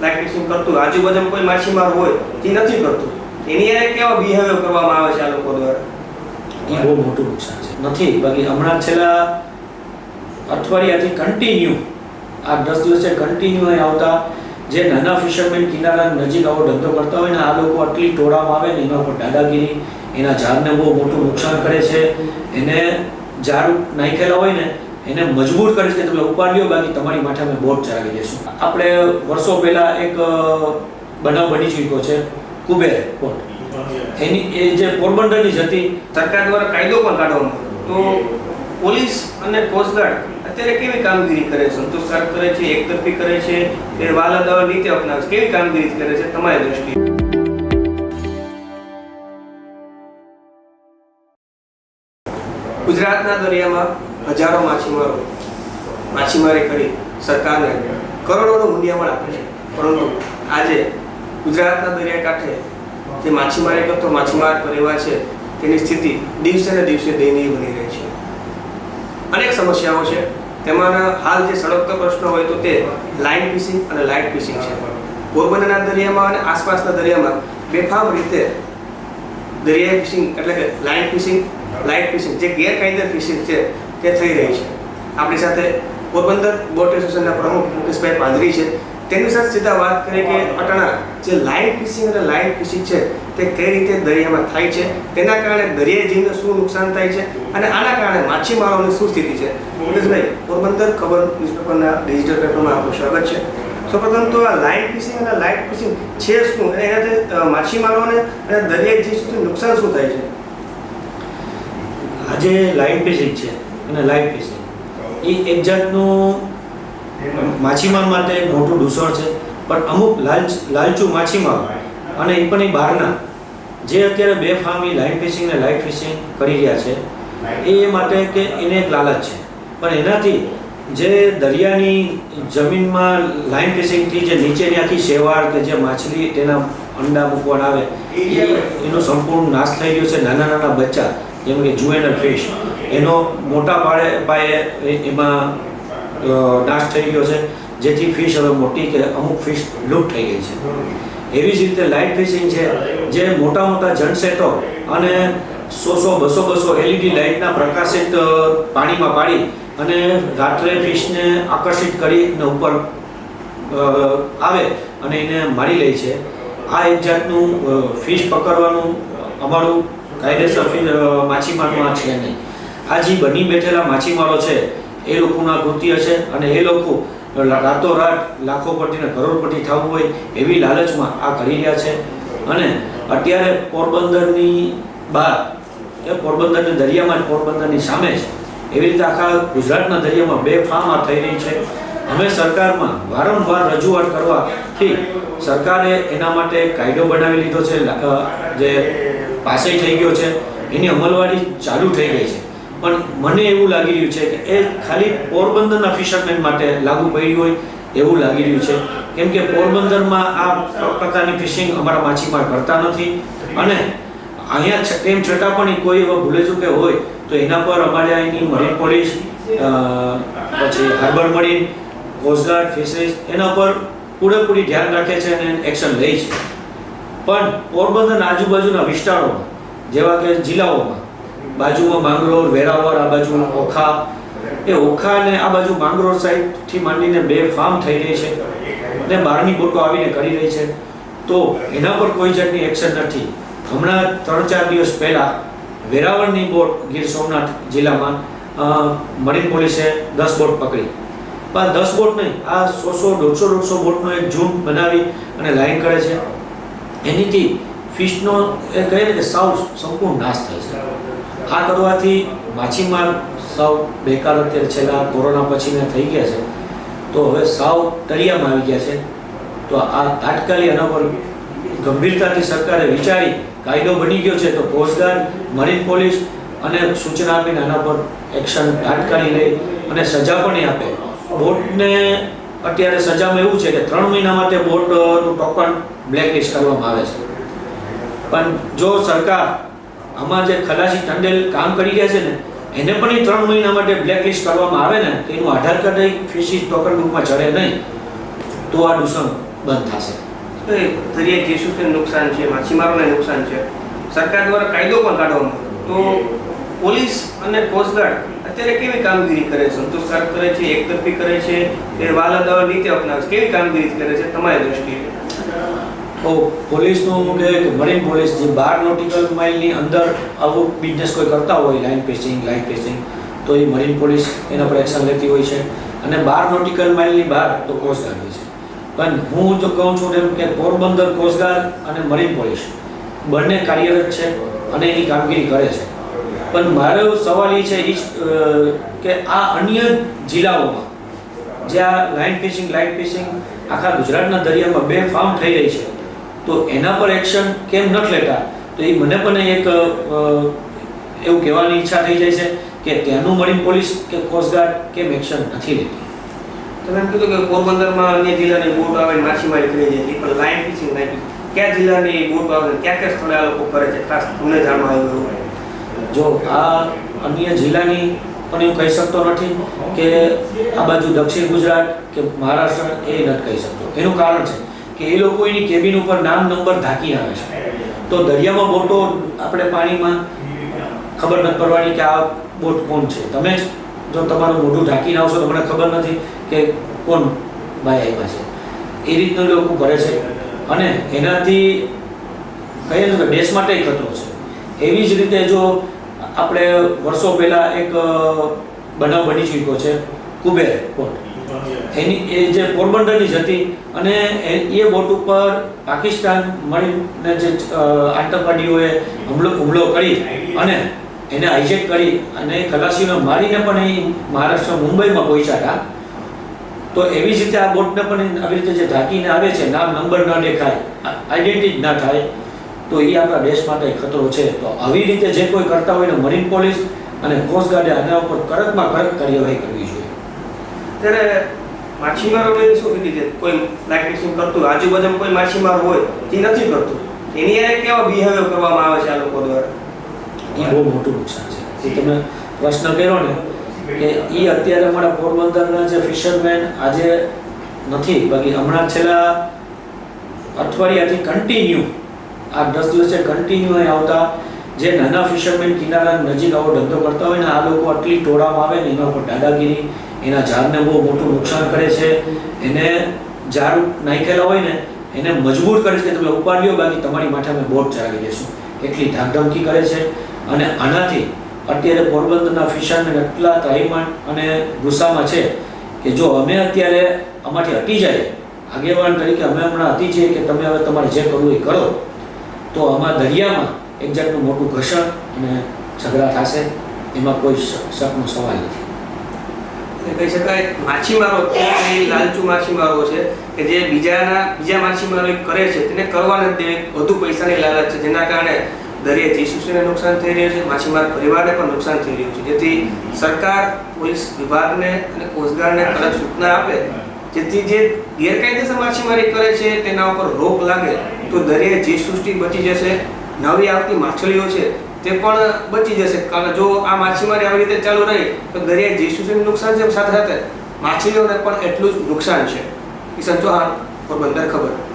Like fishing કરતું? હોય, આજુબાજુમાં કોઈ માછીમાર હોય તે નથી કરતું. એની યારે કેવા બિહેવિયર કરવામાં આવે છે આ લોકો દ્વારા. એ બહુ મોટું નુકસાન છે. નથી બાકી હમણાં છેલ્લા અઠવાડિયાથી કન્ટિન્યુ આ દસ દિવસે કન્ટિન્યુ અહીં આવતા જે નાના ફિશરમેન કિનારા નજીક આવો ધંધો કરતા હોય ને આ લોકો આટલી ટોળામાં આવે ને એના ઉપર દાદાગીરી એના ઝાડને બહુ મોટું નુકસાન કરે છે. એને ઝાડ નાખેલા હોય ને એને મજબૂર કરે છે તમે ઉપાડ બાકી તમારી માથે અમે બોટ ચલાવી દઈશું. આપણે વર્ષો પહેલા એક બનાવ બની ચૂક્યો છે, કુબેર પોર્ટ એની, એ જે પોરબંદરની જ હતી, સરકાર દ્વારા કાયદો પણ કાઢવાનો તો પોલીસ અને કોસ્ટગાર્ડ અત્યારે કેવી કામગીરી કરે છે? સંતોષકારક કરે છે એકતરફી કરે છે કે વાલા દવા નીતિ અપનાવે છે. કેવી કામગીરી કરે છે? તમારી દ્રષ્ટિએ. ગુજરાતના દરિયામાં હજારો માછીમારો, માછીમારી કરી સરકારને કરોડોનું મૂલ્યામણ આપે છે. પરંતુ આજે ગુજરાતના દરિયાકાંઠે જે માછીમારી કરતો માછીમાર પરિવાર છે, તેની સ્થિતિ દિવસે ને દિવસે દયનીય બની રહી છે. અનેક સમસ્યાઓ છે. તેમાંના હાલ જે સળગતો પ્રશ્ન હોય તો તે લાઇન ફિશિંગ અને લાઇટ ફિશિંગ છે. પોરબંદરના દરિયામાં અને આસપાસના દરિયામાં બેફામ રીતે દરિયાઈ ફિશિંગ એટલે કે લાઇન ફિશિંગ, લાઇટ ફિશિંગ, જે ગેરકાયદે ફિશિંગ છે તે થઈ રહી છે. આપણી સાથે પોરબંદર બોટ એસોસિએશનના પ્રમુખ મુકેશભાઈ પાંદરી છે. તેની સાથે સીધા વાત કરીએ કે અટાણા જે લાઇટ ફિશિંગ અને લાઇટ ફિશિંગ છે, તે કઈ રીતે દરિયામાં થાય છે, તેના કારણે દરિયાઈ જીવને શું નુકસાન થાય છે અને આના કારણે માછીમારોની શું સ્થિતિ છે. મુકેશભાઈ, પોરબંદર ખબર ન્યૂઝપેપરના ડિજિટલ પેપરમાં આપનું સ્વાગત છે. સૌપ્રથમ તો આ લાઇટ ફિશિંગ અને લાઇટ ફિશિંગ છે શું? અને એનાથી માછીમારોને અને દરિયાઈ જીવ સુધી નુકસાન શું થાય છે? આજે લાઇટ ફિશિંગ છે. અને લાઇટ ફિશિંગ એ એક જાતનું માછીમાર માટે એક મોટું દૂષણ છે. પણ અમુક લાલચ લાલચુ માછીમાર અને એ પણ એ બહારના જે અત્યારે બે ફામી લાઇટ ફિશિંગ અને લાઇટ ફિશિંગ કરી રહ્યા છે, એ માટે કે એને એક લાલચ છે. પણ એનાથી જે દરિયાની જમીનમાં લાઇન ફિશિંગથી જે નીચેની આખી શેવાળ કે જે માછલી તેના અંડા મૂકવાના આવે એ એનો સંપૂર્ણ નાશ થઈ ગયો છે નાના નાના બચ્ચા. જેમ કે જુએનલ ફિશ એનો મોટા પાડે પાયે એમાં નાશ થઈ ગયો છે. જેથી ફિશ હવે મોટી કે અમુક ફિશ લુપ્ત થઈ ગઈ છે. એવી જ રીતે લાઇટ ફિશિંગ છે, જે મોટા મોટા જનસેટો અને સો સો, બસો બસો એલઈડી લાઇટના પ્રકાશિત પાણીમાં પાડી અને રાત્રે ફિશને આકર્ષિત કરી અને ઉપર આવે અને એને મારી લે છે. આ એક જાતનું ફિશ પકડવાનું અમારું કાયદેસર આ છે નહીં. આ જે બની બેઠેલા માછીમારો છે, એ લોકોના કૃત્ય છે અને એ લોકો રાતોરાત લાખોપતિ ને કરોડપતિ થવું હોય એવી લાલચમાં આ કરી રહ્યા છે. અને અત્યારે પોરબંદરની બહાર, એ પોરબંદરની દરિયામાં જ, પોરબંદરની સામે છે એવી રીતે આખા ગુજરાતના દરિયામાં બે ફાર્મ થઈ રહી છે. હવે સરકારમાં વારંવાર રજૂઆત કરવાથી સરકારે એના માટે કાયદો બનાવી લીધો છે જે પાસે થઈ ગયો છે. એની અમલવારી ચાલુ થઈ ગઈ છે. પણ મને એવું લાગી રહ્યું છે કે એ ખાલી પોરબંદરના ફિશરમેન માટે લાગુ પડ્યું હોય એવું લાગી રહ્યું છે. કેમ કે પોરબંદરમાં આ પ્રકારની ફિશિંગ અમારા માછીમાર કરતા નથી. અને અહીંયા તેમ છતાં પણ કોઈ એવા ભૂલે ચૂકે હોય તો એના પર અમારે અહીંની મરીન પોલીસ પછી harbour marine coast guard fisheries એના પર પૂરેપૂરી ધ્યાન રાખે છે અને એક્શન લે છે. પણ પોરબંદરના આજુબાજુના વિસ્તારોમાં, જેવા કે જિલ્લાઓમાં, બાજુમાં માંગરોળ, વેરાવળ, આ બાજુ ઓખા, એ ઓખા અને આ બાજુ માંગરોળ સાઈડથી માંડીને બે ફાર્મ થઈ રહી છે અને બહારની બોટો આવીને કરી રહી છે. તો એના પર કોઈ જાતની એક્શન નથી. હમણાં ત્રણ ચાર દિવસ પહેલાં વેરાવળની બોટ ગીર સોમનાથ જિલ્લામાં મરીન પોલીસે દસ બોટ પકડી. પણ દસ બોટ નહીં, આ સો સો દોઢસો દોઢસો બોટનો એક ઝૂમ બનાવી અને લાઈન કરે છે. એનીથી ફિશનો એ કહે ને કે સાવ સંપૂર્ણ નાશ થાય છે. આ કરવાથી માછીમાર સાવ બેકાર અત્યારે છેલ્લા કોરોના પછીના થઈ ગયા છે. તો હવે સાવ તળિયામાં આવી ગયા છે. તો આ તાત્કાલિક એના પર ગંભીરતાથી સરકારે વિચારી કાયદો બની ગયો છે તો કોસ્ટગાર્ડ મરીન પોલીસ અને સૂચના આપીને આના પર એક્શન તાત્કાલિક લઈ અને સજા પણ આપે. બોટને અત્યારે સજામાં એવું છે કે ત્રણ મહિના માટે બોટનું ટોકન બ્લેકલિસ્ટ કરવામાં આવે છે. પણ જો સરકાર આમાં જે ખલાસી ટંડેલ કામ કરી રહ્યા છે ને એને પણ એ ત્રણ મહિના માટે બ્લેકલિસ્ટ કરવામાં આવે ને તો એનું આધાર કાર્ડ ફિશિસ ટોકન બુકમાં ચડે નહીં તો આ દૂષણ બંધ થશે. દરિયા એ શું જીવસૃષ્ટિને નુકસાન છે માછીમારોને નુકસાન છે. સરકાર દ્વારા કાયદો પણ કાઢવામાં તો પોલીસ અને કોસ્ટગાર્ડ અત્યારે કેવી કામગીરી કરે છે? સંતોષકારક કરે છે, એકતરફી કરે છે કે વાલા દવા નીતિ અપનાવે છે? કેવી કામગીરી કરે છે તમારી દ્રષ્ટિએ? પોલીસનું હું કે મરીન પોલીસ જે બાર નોટિકલ માઇલની અંદર આવું બિઝનેસ કોઈ કરતા હોય લાઇન પેસિંગ લાઇન પેસિંગ તો એ મરીન પોલીસ એના પર એક્શન લેતી હોય છે. અને બાર નોટિકલ માઇલની બહાર તો કોસ્ટગાર્ડ હોય છે. પણ હું જો કહું છું એમ કે પોરબંદર કોસ્ટગાર્ડ અને મરીન પોલીસ બંને કાર્યરત છે અને એની કામગીરી કરે છે. પણ મારો સવાલ એ છે કે આ અન્ય જિલ્લાઓમાં જ્યાં લાઇન ફિશિંગ લાઇટ ફિશિંગ આખા ગુજરાતના દરિયામાં બે ફાર્મ થઈ રહી છે, તો એના પર એક્શન કેમ નથી લેતા? તો એ મને પણ એક એવું કહેવાની ઈચ્છા થઈ જાય છે કે ત્યાંનું મરીન પોલીસ કે કોસ્ટગાર્ડ કેમ એક્શન નથી લેતી? તમે એમ કીધું કે પોરબંદરમાં અન્ય જિલ્લાની બોટ આવે માછીમારી કરી એ પણ લાઇન ફિશિંગ લાઇન કયા જિલ્લાની બોટ આવે ક્યાં ક્યાં સ્થળે આ લોકો કરે છે? ખાસ તમને જાણવા આવ્યું જો આ અન્ય જિલ્લાની પણ એવું કહી શકતો નથી કે આ બાજુ દક્ષિણ ગુજરાત કે મહારાષ્ટ્ર એ નથી કહી શકતો. એનું કારણ છે કે એ લોકો એની કેબિન ઉપર નામ નંબર ઢાંકી આવે છે. તો દરિયામાં બોટો આપણે પાણીમાં ખબર નથી પડવાની કે આ બોટ કોણ છે. તમે જ જો તમારું મોઢું ઢાંકીને આવશો તો મને ખબર નથી કે કોણ ભાઈ આવ્યા છે. એ રીતનું લોકો કરે છે. અને એનાથી કહીએ ને દેશ માટે ખતરો છે. એવી જ રીતે જો આપણે વર્ષો પહેલા એક બનાવ બની ચૂક્યો છે, કુબેર બોટ એની, એ જે પોરબંદરની જ હતી અને એ- બોટ ઉપર પાકિસ્તાન મળીને જે આતંકવાદીઓએ હુમલો હુમલો કરી અને એને હાઇજેક કરી અને ખલાસીઓને મારીને પણ એ મહારાષ્ટ્ર, મુંબઈમાં પહોંચ્યા હતા. તો એવી જ રીતે આ બોટને પણ આવી રીતે જે ઢાંકીને આવે છે, નામ નંબર ન દેખાય આઈડેન્ટિટી ના થાય. તો એ આપણા દેશ માટે ખતરો છે. તો આવી રીતે જે કોઈ કરતા હોય ને મરીન પોલીસ અને કોસ્ટગાર્ડે આના ઉપર કડકમાં કડક કાર્યવાહી કરવી જોઈએ. ત્યારે માછીમારોને શું કીધી છે? કોઈ લાઇટ ફિશિંગ કરતું આજુબાજુ આજુબાજુમાં કોઈ માછીમાર હોય તે નથી કરતું. એની યારે કેવા બિહેવિયર કરવામાં આવે છે આ લોકો દ્વારા? એ બહુ મોટું નુકસાન છે. તમે પ્રશ્ન કર્યો ને કે એ અત્યારે અમારા પોરબંદરના જે ફિશરમેન આજે નથી બાકી હમણાં છેલ્લા અઠવાડિયાથી કન્ટિન્યુ આ દસ દિવસે કન્ટિન્યુ આવતા જે નાના ફિશરમેન કિનારા નજીક આવો ધંધો કરતા હોય ને, આ લોકો આટલી ટોળામાં આવે ને એના ઉપર દાદાગીરી, એના ઝાડને બહુ મોટું નુકસાન કરે છે. એને ઝાડ નાખેલા હોય ને, એને મજબૂર કરે છે કે તમે ઉપાડ લ્યો, બાકી તમારી માથે અમે બોટ ચલાવી દઈશું. એટલી ધાકધમકી કરે છે. અને આનાથી અત્યારે પોરબંદરના ફિશરમેન એટલા ત્રાહિમાન અને ગુસ્સામાં છે કે જો અમે અત્યારે આમાંથી હટી જાય, આગેવાન તરીકે અમે હમણાં હટી જઈએ કે તમે હવે તમારે જે કરવું એ કરો. તો આમાં દરિયામાં એક જાતનું મોટું ઘર્ષણ અને ઝઘડા થશે, એમાં કોઈ શકનો સવાલ નથી. કહી શકાય, માછીમારો લાલચુ માછીમારો છે, કે જે બીજાના, બીજા માછીમારો કરે છે, તેને કરવા નથી વધુ પૈસાની લાલચ છે, જેના કારણે દરિયા જીસુસીને નુકસાન થઈ રહ્યું છે, માછીમાર પરિવારને પણ નુકસાન થઈ રહ્યું છે. જેથી સરકાર, પોલીસ વિભાગને અને કોસ્ટગાર્ડને કડક સૂચના આપે, જેથી જે ગેરકાયદેસર માછીમારી કરે છે, તેના ઉપર રોક લાગે. તો દરિયા જીવસૃષ્ટિ બચી જશે, નવી આવતી માછલીઓ છે, તે પણ બચી જશે. કારણ જો આ માછીમારી આવી રીતે ચાલુ રહી, તો દરિયા જીવસૃષ્ટિનું નુકસાન છે સાથે સાથે માછલીઓને પણ એટલું જ નુકસાન છે. કિશન ચૌહાણ પોરબંદર ખબર.